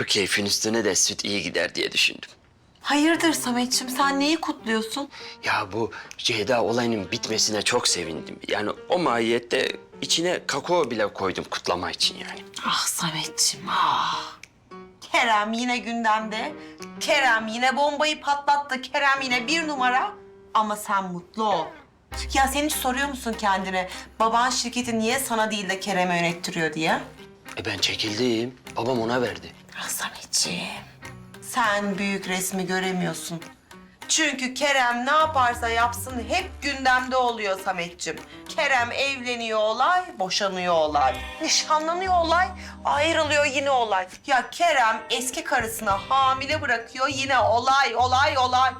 Bu keyfin üstüne de süt iyi gider diye düşündüm. Hayırdır Sametçim sen neyi kutluyorsun? Ya bu Ceyda olayının bitmesine çok sevindim. Yani o mahiyette içine kakao bile koydum kutlama için yani. Ah Sametçim ah. Kerem yine gündemde. Kerem yine bombayı patlattı. Kerem yine bir numara. Ama sen mutlu ol. Ya sen hiç soruyor musun kendine baban şirketi niye sana değil de Kerem'e yönettiriyor diye? E ben çekildim. Babam ona verdi. Sametciğim. Sen büyük resmi göremiyorsun. Çünkü Kerem ne yaparsa yapsın hep gündemde oluyor Sametciğim. Kerem evleniyor olay, boşanıyor olay. Nişanlanıyor olay, ayrılıyor yine olay. Ya Kerem eski karısına hamile bırakıyor yine olay, olay, olay.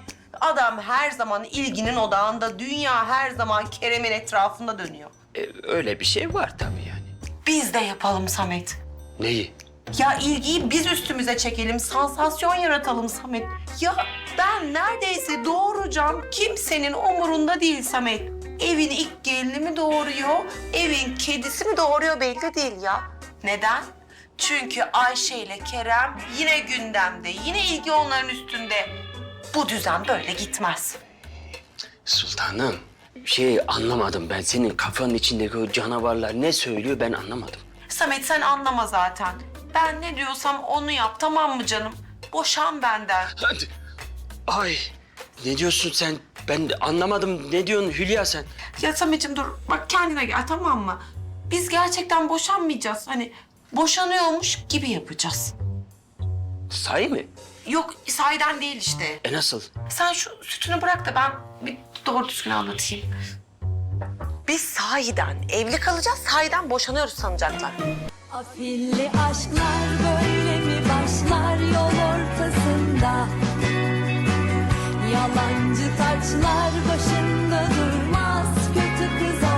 Adam her zaman ilginin odağında, dünya her zaman Kerem'in etrafında dönüyor. E, öyle bir şey var tabii yani. Biz de yapalım Samet. Neyi? Ya ilgiyi biz üstümüze çekelim, sansasyon yaratalım Samet. Ya ben neredeyse doğuracağım, kimsenin umurunda değil Samet. Evin ilk gelini mi doğuruyor, evin kedisi mi doğuruyor belli değil ya. Neden? Çünkü Ayşe ile Kerem yine gündemde, yine ilgi onların üstünde. Bu düzen böyle gitmez. Sultanım, şey anlamadım ben. Senin kafanın içindeki o canavarlar ne söylüyor ben anlamadım. Samet sen anlama zaten. Ben ne diyorsam onu yap tamam mı canım? Boşan benden. Hadi. Ay, ne diyorsun sen? Ben de anlamadım. Ne diyorsun Hülya sen? Ya Samet'ciğim dur bak kendine gel tamam mı? Biz gerçekten boşanmayacağız. Hani boşanıyormuş gibi yapacağız. Sahi mi? Yok sahiden değil işte. E nasıl? Sen şu sütünü bırak da ben bir doğru düzgün anlatayım. Biz sahiden evli kalacağız, sahiden boşanıyoruz sanacaklar. Afilli aşklar böyle mi başlar yol ortasında? Yalancı taçlar başında durmaz, kötü kız